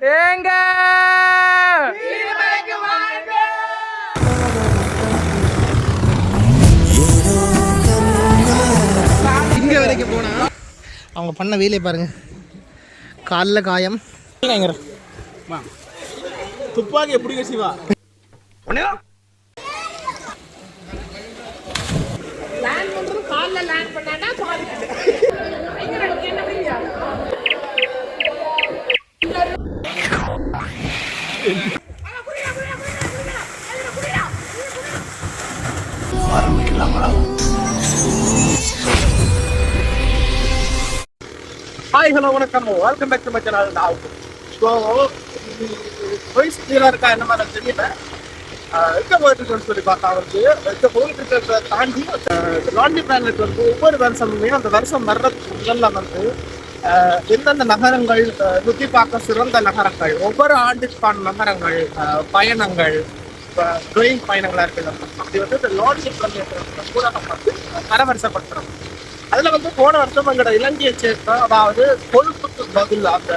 ஏங்க! இங்கே வரைக்கும் போனா? அவங்க பண்ண வேலையை பாருங்க. காலில் காயம். துப்பாக்கி எப்படி சிவா. ஹாய் ஹலோ வணக்கம். Welcome back to my channel நான் ஸோ வாய்ஸ் கிளியராக இருக்கா என்ன மாதிரி தெரியல. இருக்க போயிட்டு சொல்லி பார்த்தா வந்து இருக்க போயிட்டு இருக்கிறத தாண்டி லாண்டி பிளானட் வந்து ஒவ்வொரு வருஷமுமே அந்த வருஷம் வர்றதுக்கு முதல்ல வந்து எந்தெந்த நகரங்கள் சுற்றி பார்க்க சிறந்த நகரங்கள்? ஒவ்வொரு ஆண்டுக்கான நகரங்கள் பயணங்கள் ட்ரெயின் பயணங்களா இருக்குது அப்படி வந்து இந்த லாண்டி பிளானட் ஊடகம் வந்து தரவரிசைப்படுத்துறோம் அதுல வந்து போன வருஷம் எங்களோட இலங்கையை சேர்ந்த அதாவது கொழுப்புக்கு பதில் அந்த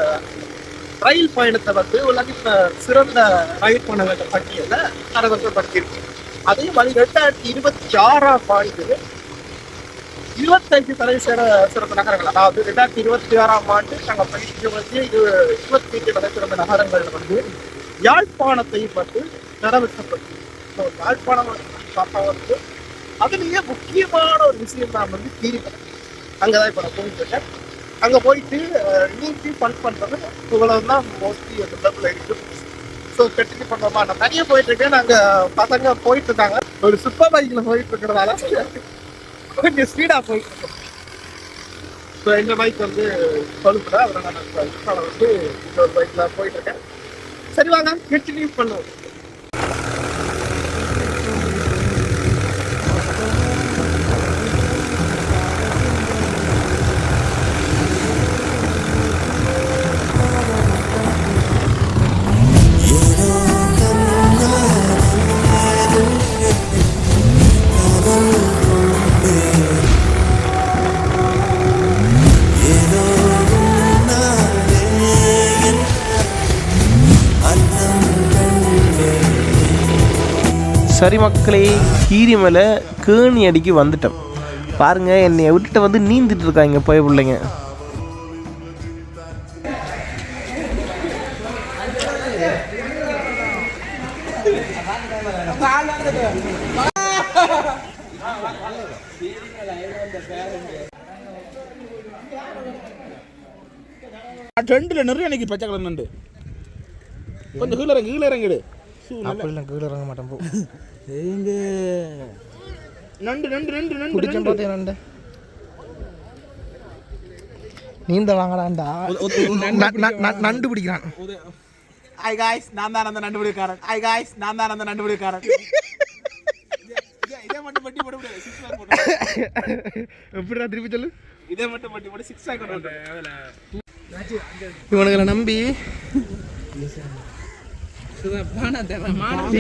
ரயில் பயணத்தை வந்து உலகின் சிறந்த ரயில் பயணங்கள் பட்டியலை தரவரிசைப்படுத்தியிருக்கு அதே மாதிரி ரெண்டாயிரத்தி இருபத்தி ஆறாம் ஆண்டு இருபத்தைந்து தலை சிறப்பு நகரங்கள். அதாவது ரெண்டாயிரத்தி இருபத்தி ஆறாம் ஆண்டு நாங்கள் பயிற்சி வந்து இது இருபத்தி ஐந்து தலை சிறப்பு நகரங்கள் வந்து யாழ்ப்பாணத்தை வந்து தரவரிசைப்படுத்தி ஸோ யாழ்ப்பாணம் பார்த்தா வந்து அதுலயே முக்கியமான ஒரு விஷயம் தான் வந்து கீரிமலை அங்கதான் இப்போ நான் போயிட்டு இருக்கேன் அங்க போயிட்டு நீட்டி நீந்தி பண்ணுறது பண்றது இவ்வளவு தான் மோஸ்ட்லி அந்த டபுள் இருக்கு. ஸோ கட்டிட்டு பண்ணுவோமா நான் தனியாக போயிட்டு இருக்கேன் நாங்க பசங்க போயிட்டு இருக்காங்க ஒரு சூப்பர் பைக்கில் போயிட்டு இருக்கிறதால கொஞ்சம் ஸ்பீடா போய். ஸோ எங்க பைக் வந்து பழுப்புல அதனால நான் இப்ப வந்து இன்னொரு பைக்ல போயிட்டு இருக்கேன். சரி வாங்க கண்டினியூ பண்ணுவோம். சரி மக்களே மேலே கேணி அடிக்கு வந்துட்டோம். பாருங்க என்னை விட்டுட்டு வந்து நீந்திட்டு இருக்காங்க போய் பிள்ளைங்க. ரெண்டுல நிறைய எனக்கு பச்சை கலர் நண்டு கொஞ்சம் கீழே இறங்கி கீழே இறங்கிடு அப்படிலாம் கீழே இறங்க மாட்டேன் போ நண்டு நண்டு நண்டு நண்டு பிடிச்ச நண்டு. நண்டு. நீந்த வாங்கடாண்டா நண்டு பிடிக்கிறான். ஹாய் காய்ஸ் நான் தான் அந்த நண்டுபிடிக்காரன். ஹாய் காய்ஸ் நான் தான் அந்த நண்டுபிடிக்காரன். இதே மட்டும் பட்டி போட முடியாது சிக்ஸ் பேக் போட்டு எப்படிடா திருப்பி சொல்லு? இதே மட்டும் பட்டி போட்டு சிக்ஸ் பேக் போட்டு இவனுங்களை நம்பி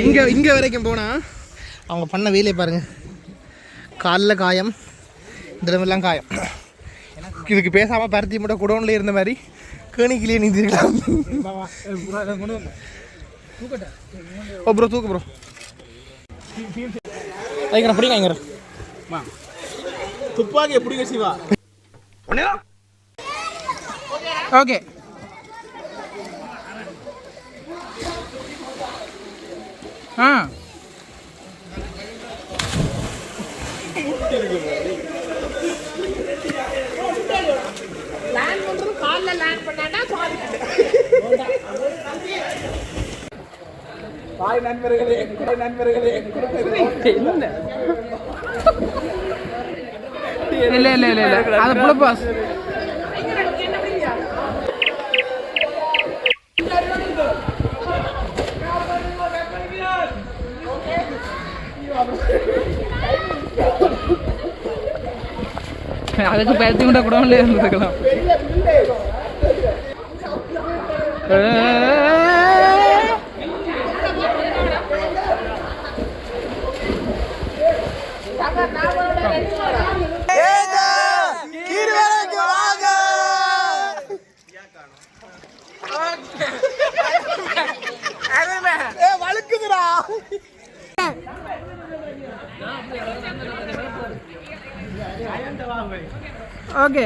இங்க இங்க வரைக்கும் போனா அவங்க பண்ண வேலையை பாருங்க. காலில் காயம் இந்த இடமெல்லாம் காயம். இதுக்கு பேசாம பருத்தி மட்டும் குடோன்ல இருந்த மாதிரி கேணிக்கிலேயே நீந்திருக்கலாம். ஓ ப்ரோ தூக்கு ப்ரோ வைக்கிறேன் பிடிங்க வைக்கிறேன் துப்பாக்கி எப்படி சிவா. ஓகே ஆ. ஹாய் நண்பர்களே ஹாய் நண்பர்களே இல்ல இல்ல இல்ல இல்ல. அது புலப்பாஸ். அதுக்கு பயத்தி மட்டும் கூட இருந்துக்கலாம் வழுக்குதுடா. ஓகே.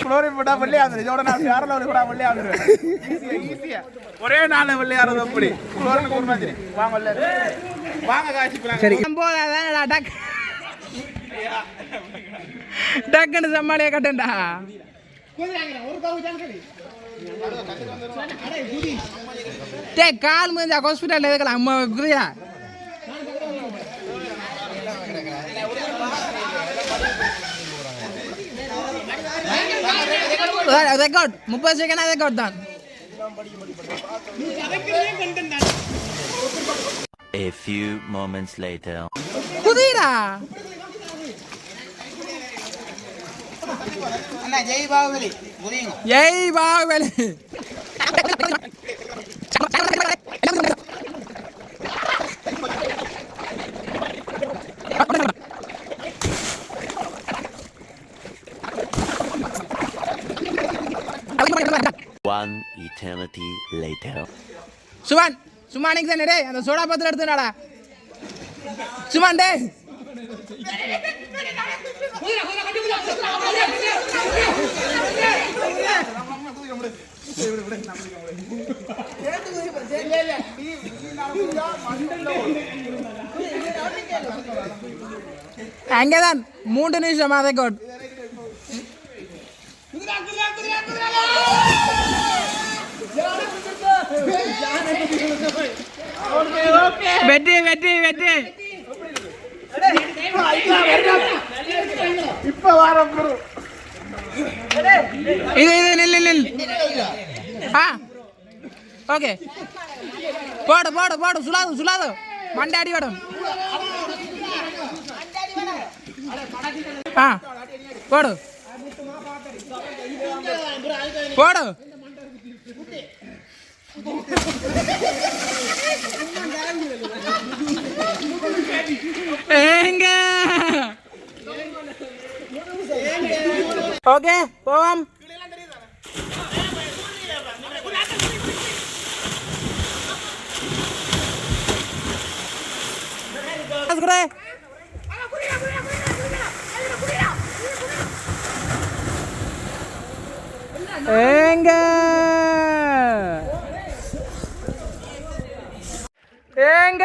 குளோரின் போட்டா வெள்ளையாந்துரு இதோட நான் வேற லெவலுக்கு கூட வெள்ளையாந்துருவேன் ஈஸியா ஈஸியா. ஒரே நாள் வெள்ளையாறது அப்படி குளோரின் ஒரு மாதிரி. வாங்க வெள்ளையாரு வாங்க காய்ச்சி சரி. போதாதானடா டக் டக்குன்னு சமாளிய கட்டண்டா டே கால் முடிஞ்சா ஹாஸ்பிட்டல் எதுக்கலாம் அம்மா குதிரா ரெக்கார்ட் முப்பது செகண்ட் ரெக்கார்ட் தான். A few moments later. குதிரா. ஜெய் பாகுபலி One eternity later. சுமான் சுமானிக்கு தானே அந்த சோடா பத்திரம் எடுத்துனாடா சுமான் டேய் அங்கதான் மூன்று நிமிஷம் அதை கோட். வெற்றி வெற்றி வெற்றி இப்ப வார குரு இது இது நில் நில் ஆ. ஓகே. போடு போடு போடு. சுலாது சுலாது மண்டாடி வேடம். ஆ. போடு. போடு. எங்க ஓகே போவோம் Asgore. எங்க எங்க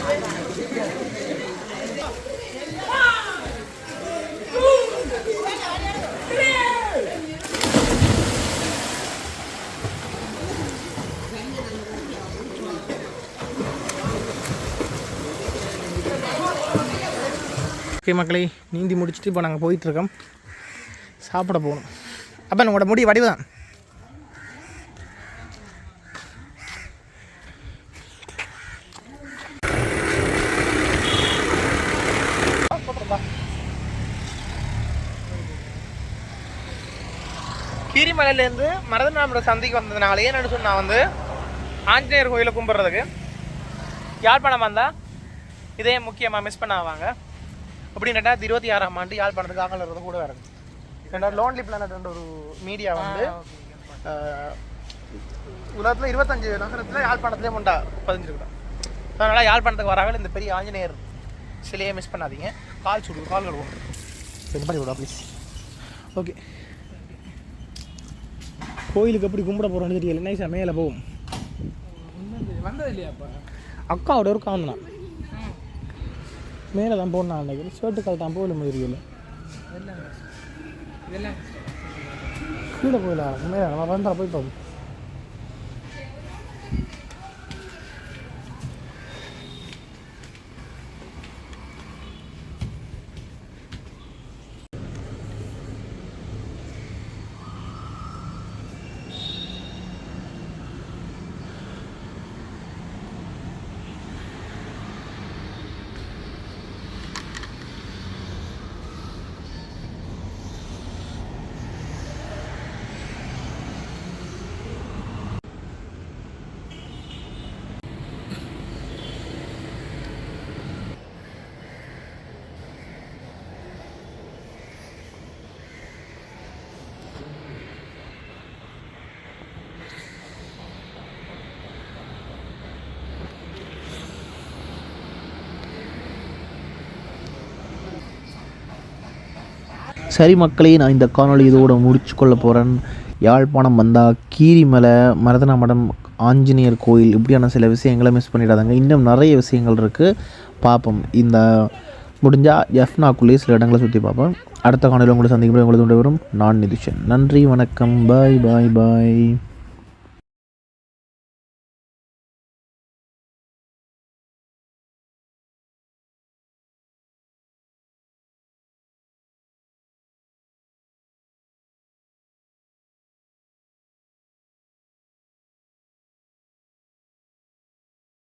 ஓகே மக்களே நீந்தி முடிச்சுட்டு இப்போ நாங்கள் போயிட்டுருக்கோம். சாப்பிட போகணும். அப்போ உங்களோட முடி வடிவு தான் கீரிமலையிலேருந்து மரதநாமோட சந்தைக்கு வந்ததுனால ஏன் சொன்னால் வந்து ஆஞ்சநேயர் கோயிலை கும்பிட்றதுக்கு யாழ்ப்பாணம் வந்தால் இதே முக்கியமாக மிஸ் பண்ணாவாங்க அப்படி ரெண்டாயிரத்தி இருபத்தி ஆறாம் ஆண்டு யாழ்ப்பாணத்துக்கு ஆகல இருந்து கூட வருது ரெண்டாவது லோன்லி பிளானட் ஒரு மீடியா வந்து உலகத்தில் இருபத்தஞ்சு நகரத்தில் யாழ்ப்பாணத்துலேயே உண்டா பதிஞ்சிருக்கிறோம் அதனால் யாழ்ப்பாணத்துக்கு வராமல் இந்த பெரிய ஆஞ்சநேயர் சிலையை மிஸ் பண்ணாதீங்க. கால் சுடு கால் கழுவோம் செஞ்சு பண்ணி விடா ப்ளீஸ் ஓகே கோயிலுக்கு எப்படி கும்பிட போகிறோம்னு தெரியல. நைஸாக மேலே போகும். வந்தது இல்லையாப்பா? அக்காவோட ஒரு காந்தனா மேலே தான் போடணும் அன்னைக்கு ஷர்ட்டு தான் போகல இதெல்லாம் கீழே போயிடலாம் உண்மையா நம்ம வந்தா போய் பார்ப்போம். சரி மக்களே நான் இந்த காணொளி இதோட முடிச்சு கொள்ள போகிறேன் யாழ்ப்பாணம் வந்தால் கீரிமலை மரதன மடம் ஆஞ்சநேயர் கோயில் இப்படியான சில விஷயங்களை மிஸ் பண்ணிடாதாங்க. இன்னும் நிறைய விஷயங்கள் இருக்குது பார்ப்போம். இந்த முடிஞ்சால் எஃப்னாக்குள்ளேயே சில இடங்களை சுற்றி பார்ப்போம். அடுத்த காணொலியில் உங்களை சந்திக்கும் உங்களுக்கு வரும். நான் நிதிஷன். நன்றி வணக்கம். பாய் பாய் பாய்